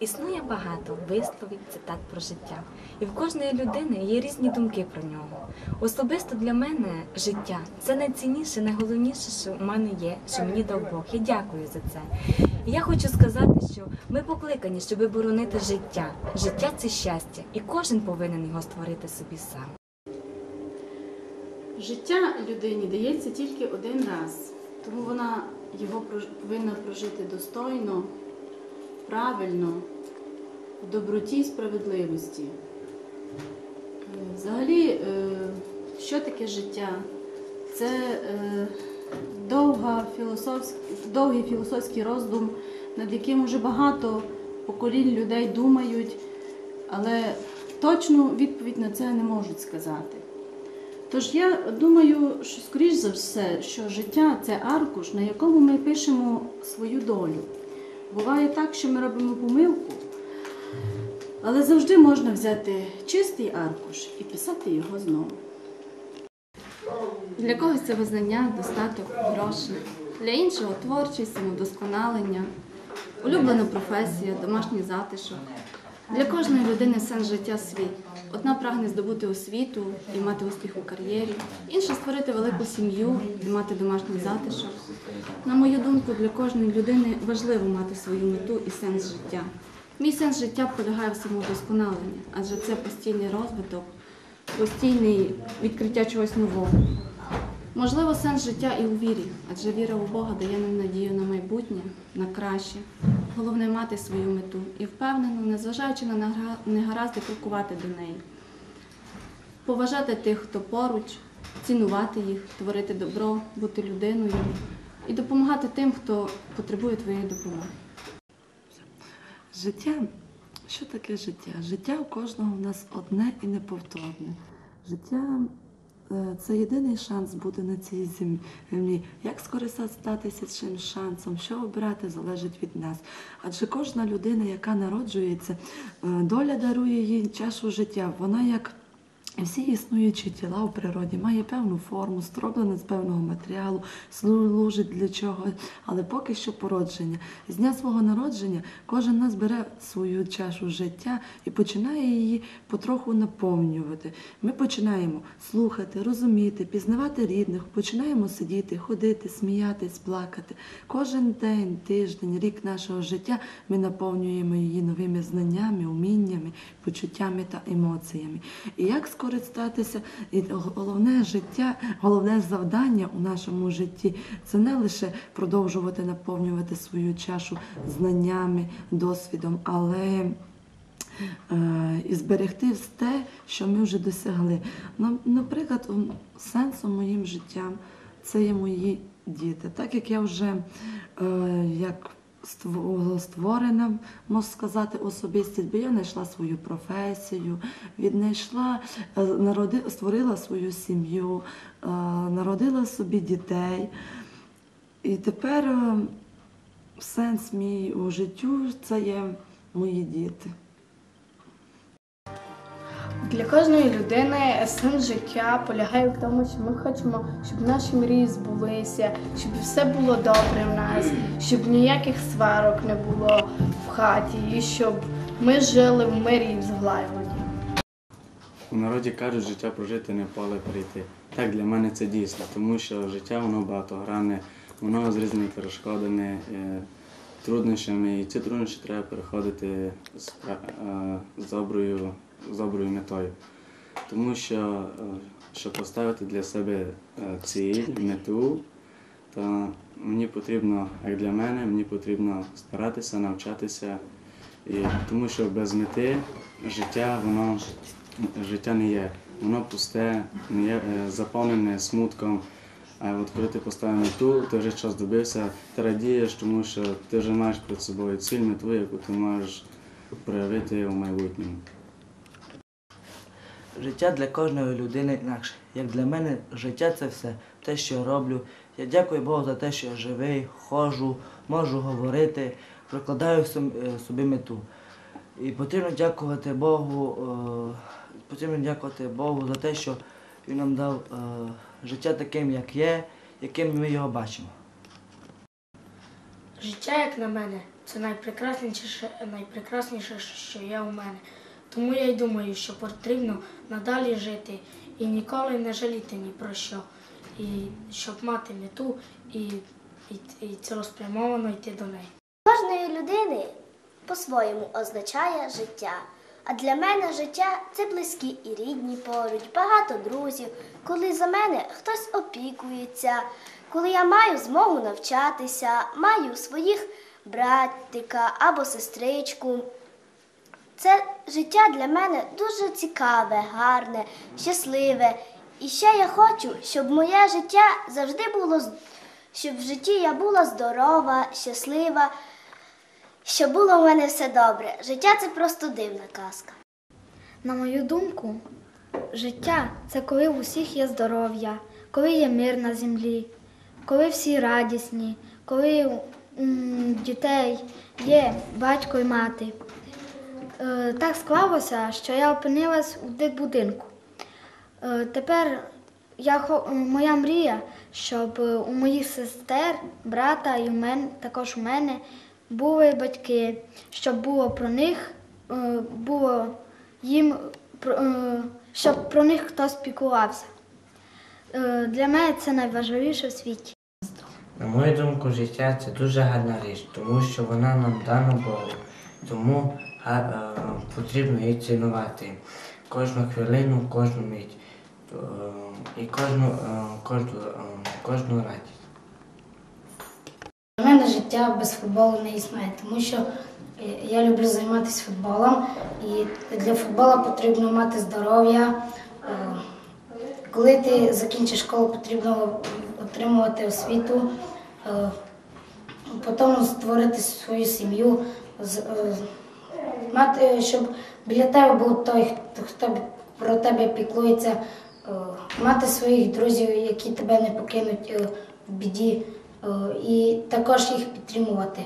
Існує багато висловів, цитат про життя, і в кожної людини є різні думки про нього. Особисто для мене життя це найцінніше, найголовніше, що в мене є, що мені дав Бог. Я дякую за це. І я хочу сказати, що ми покликані, щоб боронити життя. Життя це щастя, і кожен повинен його створити собі сам. Життя людині дається тільки один раз, тому вона його повинна прожити достойно, правильно, в доброті і справедливості. Е, Взагалі, е, що таке життя? Це е, довга філософськ... довгий філософський роздум, над яким вже багато поколінь людей думають, але точну відповідь на це не можуть сказати. Тож я думаю, що скоріш за все, що життя це аркуш, на якому ми пишемо свою долю. Буває так, що ми робимо помилку, але завжди можна взяти чистий аркуш і писати його знову. Для когось це визнання, достаток, гроші, для іншого творчість, самодосконалення, улюблена професія, домашній затишок. Для кожної людини сенс життя свій. Одна прагне здобути освіту і мати успіх у кар'єрі, інша створити велику сім'ю і мати домашній затишок. На мою думку, для кожної людини важливо мати свою мету і сенс життя. Мій сенс життя полягає в самодосконаленні, адже це постійний розвиток, постійне відкриття чогось нового. Можливо, сенс життя і у вірі, адже віра у Бога дає нам надію на майбутнє, на краще. Головне мати свою мету і впевнено, незважаючи на негаразди, крокувати до неї. Поважати тих, хто поруч, цінувати їх, творити добро, бути людиною і допомагати тим, хто потребує твоєї допомоги. Життя. Що таке життя? Життя у кожного в нас одне і неповторне. Життя це єдиний шанс бути на цій землі. Як скористатися цим шансом, що обрати, залежить від нас. Адже кожна людина, яка народжується, е, доля дарує їй чашу життя. Вона як всі існуючі тіла у природі має певну форму, зроблена з певного матеріалу, служить для чогось, але поки що породження. З дня свого народження кожен нас бере свою чашу життя і починає її потроху наповнювати. Ми починаємо слухати, розуміти, пізнавати рідних, починаємо сидіти, ходити, сміятись, плакати. Кожен день, тиждень, рік нашого життя ми наповнюємо її новими знаннями, уміннями, почуттями та емоціями. І як скористатися, і головне життя, головне завдання у нашому житті це не лише продовжувати наповнювати свою чашу знаннями, досвідом, але е, і зберегти те, що ми вже досягли. Наприклад, сенсом моїм життям це є мої діти. Так як я вже е, як створена, можна сказати, особистість, бо я знайшла свою професію, віднайшла, е, народи, створила свою сім'ю, е, народила собі дітей. І тепер е, сенс мій у життю це є мої діти. Для кожної людини сенс життя полягає в тому, що ми хочемо, щоб наші мрії збулися, щоб все було добре в нас, щоб ніяких сварок не було в хаті, і щоб ми жили в мирі і в злагоді. У народі кажуть, життя прожити не поле прийти. Так для мене це дійсно, тому що життя воно багатогранне, воно з різними перешкодами, е, труднощами, і ці труднощі треба переходити з, е, з, доброю, з доброю метою. Тому що, е, щоб поставити для себе е, ціль, мету, то мені потрібно, як для мене, мені потрібно старатися, навчатися. І тому що без мети життя воно життя не є. Воно пусте, не є е, заповнене смутком. А от коли ти поставив мету, ти вже час добився, ти радієш, тому що ти вже маєш перед собою ціль, мету, яку ти можеш проявити у майбутньому. Життя для кожної людини інакше. Як для мене, життя це все, те, що я роблю. Я дякую Богу за те, що я живий, ходжу, можу говорити, прикладаю е, собі мету. І потрібно дякувати Богу, е, потрібно дякувати Богу за те, що Він нам дав е, життя таким, як є, яким ми його бачимо. Життя, як на мене, це найпрекрасніше, найпрекрасніше, що є у мене. Тому я й думаю, що потрібно надалі жити і ніколи не жаліти ні про що. І щоб мати мету і, і, і цілеспрямовано йти до неї. Кожної людини по-своєму означає життя. А для мене життя це близькі і рідні поруч, багато друзів, коли за мене хтось опікується, коли я маю змогу навчатися, маю своїх братика або сестричку. Це життя для мене дуже цікаве, гарне, щасливе. І ще я хочу, щоб моє життя завжди було щоб в житті я була здорова, щаслива, щоб було в мене все добре. Життя це просто дивна казка. На мою думку, життя це коли в усіх є здоров'я, коли є мир на землі, коли всі радісні, коли у дітей є батько і мати. Е, Так склалося, що я опинилась у дитбудинку. Е, Тепер я, моя мрія, щоб е, у моїх сестер, брата і у мене, також у мене були батьки, щоб було про них, було їм, щоб про них хтось піклувався. Е, Для мене це найважливіше в світі. На мою думку, життя це дуже гарна річ, тому що вона нам дана Богу. Тому потрібно її цінувати кожну хвилину, кожну мить е, і кожну, е, кожну, е, кожну радість. Для мене життя без футболу не існує, тому що е, я люблю займатися футболом, і для футболу потрібно мати здоров'я. Е, Коли ти закінчиш школу, потрібно отримувати освіту, е, потім створити свою сім'ю, е, мати, щоб біля тебе був той, хто- про тебе піклується, е, мати своїх друзів, які тебе не покинуть е, в біді, е, і також їх підтримувати.